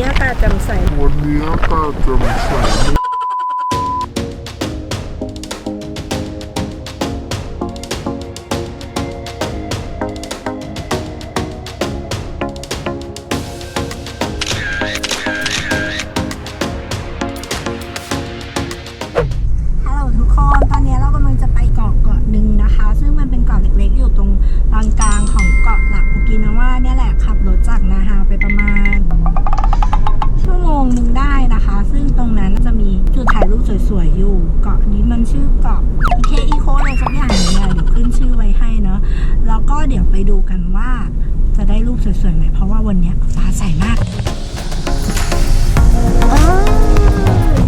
นี้อากาศแจ่มใส วันนี้อากาศแจ่มใส สวยๆอยู่ เกาะนี้มันชื่อเกาะอีเคอีโคอะไรสักอย่างหนึงเนี่ยเดี๋ยวขึ้นชื่อไว้ให้เนาะแล้วก็เดี๋ยวไปดูกันว่าจะได้รูปสวยๆไหมเพราะว่าวันเนี้ยฟ้าใสมากเออ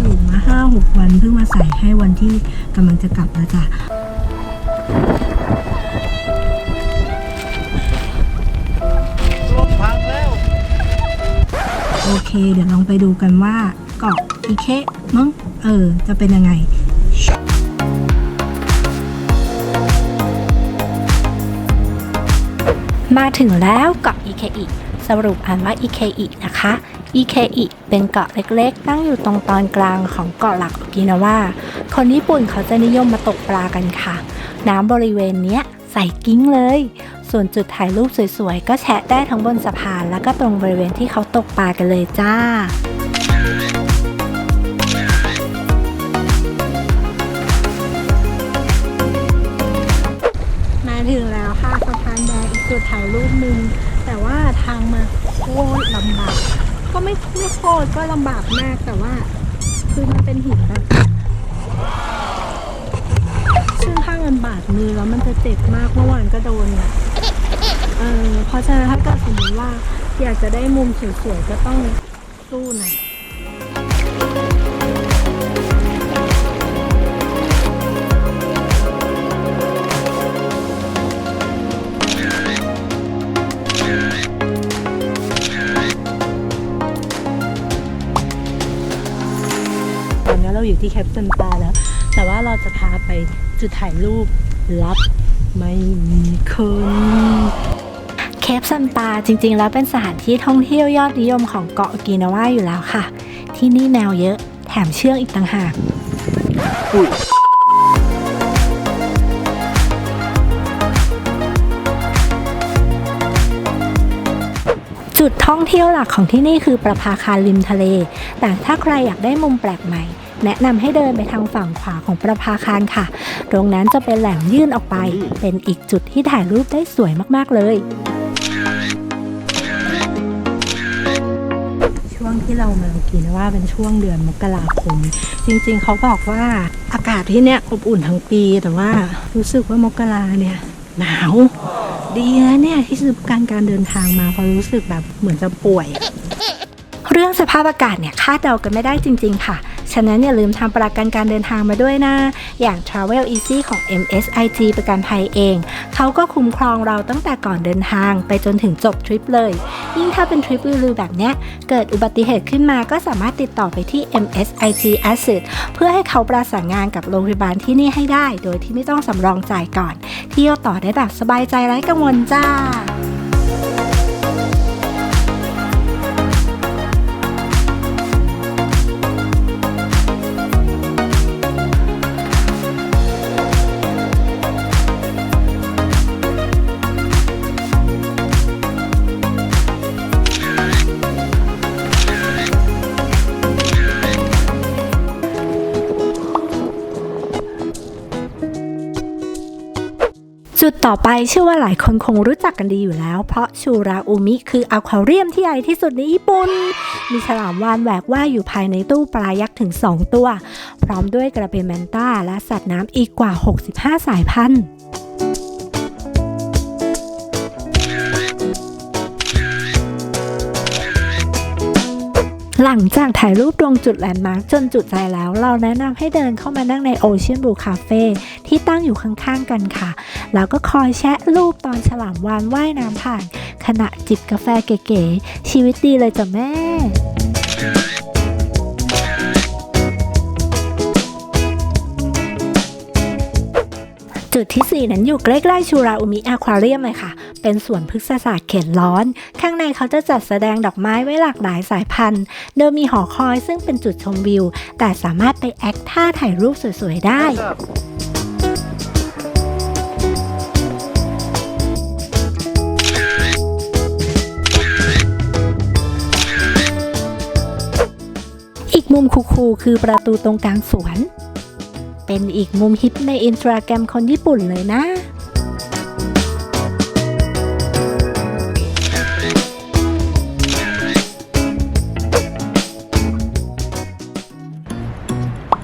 อยู่มาห้าหกวันเพิ่งมาใส่ให้วันที่กำลังจะกลับแล้วจ้ะรถพังแล้วโอเค เดี๋ยวลองไปดูกันว่าเกาะอีเค มั้งเออ จะเป็นยังไงมาถึงแล้วเกาะอิเคอิสรุปอ่านว่าอิเคอินะคะอิเคอิเป็นเกาะเล็กๆ ตั้งอยู่ตรงตอนกลางของเกาะหลักโอกินาวาคนญี่ปุ่นเขาจะนิยมมาตกปลากันค่ะ น้ำบริเวณเนี้ยใสกิ้งเลย ส่วนจุดถ่ายรูปสวยๆ ก็แชะได้ทั้งบนสะพาน แล้วก็ตรงบริเวณที่เขาตกปลากันเลยจ้า ไม่ไม่โคตรก็ลำบากมากแต่ว่า คือมันเป็นหินอะซึ่งถ้ามันบาดมือแล้วมันจะเจ็บมากเมื่อวานก็โดนอะเออเพราะฉะนั้นถ้าเกิดสมมติว่า อยากจะได้มุมสวยๆก็ต้องสู้หน่อย ที่แคปตันปาแล้ว แต่ว่าเราจะพาไปจุดถ่ายรูปลับไม่มีคนเคปซันปาจริงๆ แล้วเป็นสถานที่ท่องเที่ยวยอดนิยมของเกาะโอกินาวาอยู่แล้วค่ะ ที่นี่แมวเยอะแถมเชื่องอีกต่างหากจุดท่องเที่ยวหลักของที่นี่คือประภาคารริมทะเล แต่ถ้าใครอยากได้มุมแปลกใหม่ แนะนำให้เดินไปทางฝั่งขวาของประภาคารค่ะ ตรงนั้นจะเป็นแหล่งยื่นออกไป เป็นอีกจุดที่ถ่ายรูปได้สวยมากๆเลยช่วงที่เรามาโอกินาว่าเป็นช่วงเดือนมกราคม จริงๆ เขาบอกว่าอากาศที่เนี่ยอบอุ่นทั้งปีแต่ว่ารู้สึกว่ามกราเนี่ยหนาว ดีนะเนี่ยที่ซื้อประกันการเดินทางมาเพราะรู้สึกแบบเหมือนจะป่วย เรื่องสภาพอากาศเนี่ยคาดเดากันไม่ได้จริง ๆ ค่ะ ฉะนั้นอย่าลืมทำประกันการเดินทางมาด้วยนะ อย่าง Travel Easy ของ MSIG ประกันภัยเอง เขาก็คุ้มครองเราตั้งแต่ก่อนเดินทาง ไปจนถึงจบทริปเลย ยิ่งถ้าเป็นทริปลือแบบเนี้ย เกิดอุบัติเหตุขึ้นมาก็สามารถติดต่อไปที่ MSIG Asset เพื่อให้เขาประสานงานกับโรงพยาบาลที่นี่ให้ได้ โดยที่ไม่ต้องสำรองจ่ายก่อน เที่ยวต่อได้แบบสบายใจไร้กังวลจ้า จุดต่อไปเชื่อว่าหลายคนคงรู้จักกันดีอยู่แล้ว เพราะชูราอุมิคืออควาเรียมที่ใหญ่ที่สุดในญี่ปุ่น มีฉลามวานแหวกว่ายอยู่ภายในตู้ปลายักษ์ถึง 2 ตัว พร้อมด้วยกระเบนแมนต้าและสัตว์น้ำอีกกว่า 65 สายพันธุ์หลังจากถ่ายรูปตรงจุดแลนด์มาร์คจนจุดใจแล้ว เราแนะนำให้เดินเข้ามานั่งในโอเชียนบูคาเฟ่ที่ตั้งอยู่ข้างๆกันค่ะ แล้วก็คอยแชะรูปตอนฉลามวานว่ายน้ำผ่าน ขณะจิบกาแฟเก๋ๆ ชีวิตดีเลยจ้ะแม่จุดที่ 4 นั้นอยู่ใกล้ๆชูราอุมิอควาเรียมเลยค่ะ เป็นสวนพฤกษศาสตร์เขตร้อน ข้างในเขาจะจัดแสดงดอกไม้ไว้หลากหลายสายพันธุ์ โดยมีหอคอยซึ่งเป็นจุดชมวิว แต่สามารถไปแอคท่าถ่ายรูปสวยๆได้ มุมคูลๆคือประตูตรงกลางสวน เป็นอีกมุมฮิตในอินสตาแกรมคนญี่ปุ่นเลยนะ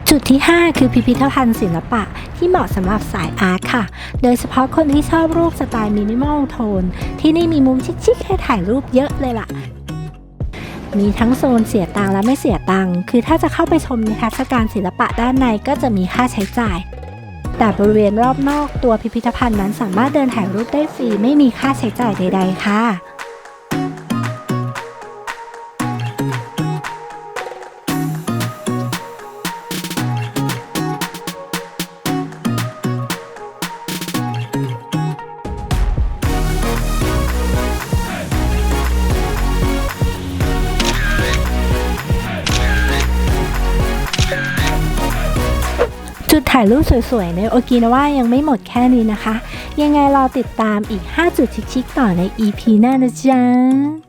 จุดที่ 5 คือพิพิธภัณฑ์ศิลปะที่เหมาะสำหรับสายอาร์ตค่ะ โดยเฉพาะคนที่ชอบรูปสไตล์มินิมอลโทน ที่นี่มีมุมชิคๆให้ถ่ายรูปเยอะเลยล่ะ มีทั้งโซนเสียตังค์และไม่เสียตังค์ คือถ้าจะเข้าไปชมนิทรรศการศิลปะด้านในก็จะมีค่าใช้จ่าย แต่บริเวณรอบนอกตัวพิพิธภัณฑ์นั้นสามารถเดินถ่ายรูปได้ฟรีไม่มีค่าใช้จ่ายใด ๆ ค่ะ จุดถ่ายรูปสวยๆ ในโอกินาว่ายังไม่หมดแค่นี้นะคะ ยังไงรอติดตามอีก 5 จุดชิคๆต่อใน EP หน้านะจ๊ะ